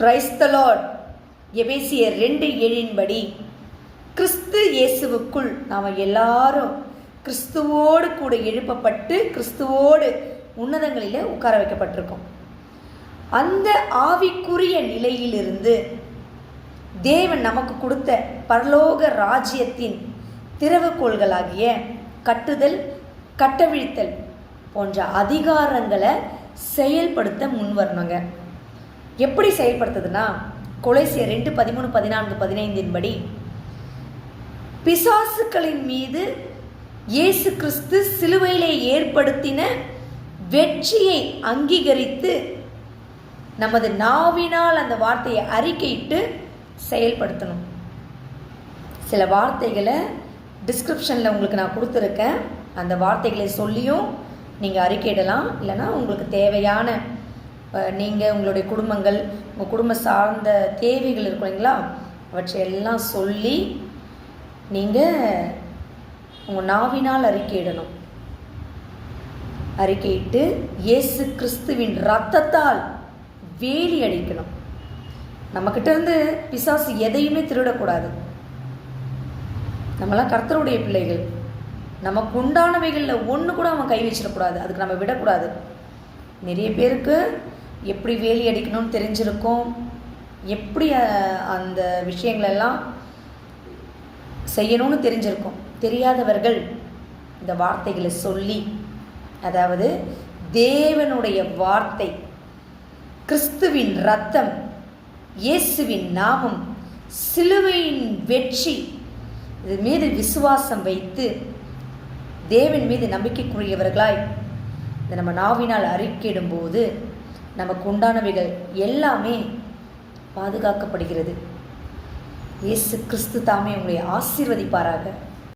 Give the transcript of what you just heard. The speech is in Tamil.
கிரைஸ்தலாட் எபேசியர் ரெண்டு ஏழின்படி கிறிஸ்து இயேசுவுக்குள் நாம் எல்லாரும் கிறிஸ்துவோடு கூட எழுப்பப்பட்டு கிறிஸ்துவோடு உன்னதங்களில் உட்கார வைக்கப்பட்டிருக்கோம். அந்த ஆவிக்குரிய நிலையிலிருந்து தேவன் நமக்கு கொடுத்த பரலோக ராஜ்யத்தின் திறவுகோள்களாகிய கட்டுதல் கட்டவிழ்த்தல் போன்ற அதிகாரங்களை செயல்படுத்த முன்வரணுங்க. எப்படி செயல்படுத்துதுன்னா கொலைசிய ரெண்டு பதிமூணு பதினான்கு பதினைந்தின் படி பிசாசுக்களின் மீது இயேசு கிறிஸ்து சிலுவையிலே ஏற்படுத்தின வெற்றியை அங்கீகரித்து நமது நாவினால் அந்த வார்த்தையை அறிக்கையிட்டு செயல்படுத்தணும். சில வார்த்தைகளை டிஸ்கிரிப்ஷனில் உங்களுக்கு நான் கொடுத்துருக்கேன். அந்த வார்த்தைகளை சொல்லியும் நீங்கள் அறிக்கையிடலாம். இல்லைன்னா உங்களுக்கு தேவையான நீங்கள் உங்களுடைய குடும்பங்கள் உங்கள் குடும்ப சார்ந்த தேவைகள் இருக்கும் இல்லைங்களா? அவற்றை எல்லாம் சொல்லி நீங்கள் உங்கள் நாவினால் அறிக்கையிடணும் அறிக்கையிட்டு இயேசு கிறிஸ்துவின் ரத்தத்தால் வேலி அடிக்கணும். நம்மக்கிட்ட இருந்து பிசாசு எதையுமே திருடக்கூடாது. நம்மளாம் கர்த்தருடைய பிள்ளைகள். நமக்கு உண்டானவைகளில் ஒன்று கூட அவன் கை வச்சிடக்கூடாது. அதுக்கு நம்ம விடக்கூடாது. நிறைய பேருக்கு எப்படி வேலி அடிக்கணும்னு தெரிஞ்சிருக்கும். எப்படி அந்த விஷயங்களெல்லாம் செய்யணும்னு தெரிஞ்சிருக்கும். தெரியாதவர்கள் இந்த வார்த்தைகளை சொல்லி அதாவது தேவனுடைய வார்த்தை கிறிஸ்துவின் ரத்தம் இயேசுவின் நாமம் சிலுவையின் வெற்றி இது மீது விசுவாசம் வைத்து தேவன் மீது நம்பிக்கைக்குரியவர்களாய் இதை நம்ம நாவினால் அறிக்கையிடும்போது நமக்கு உண்டானவைகள் எல்லாமே பாதுகாக்கப்படுகிறது. இயேசு கிறிஸ்து தாமே உங்களை ஆசீர்வதிப்பாராக.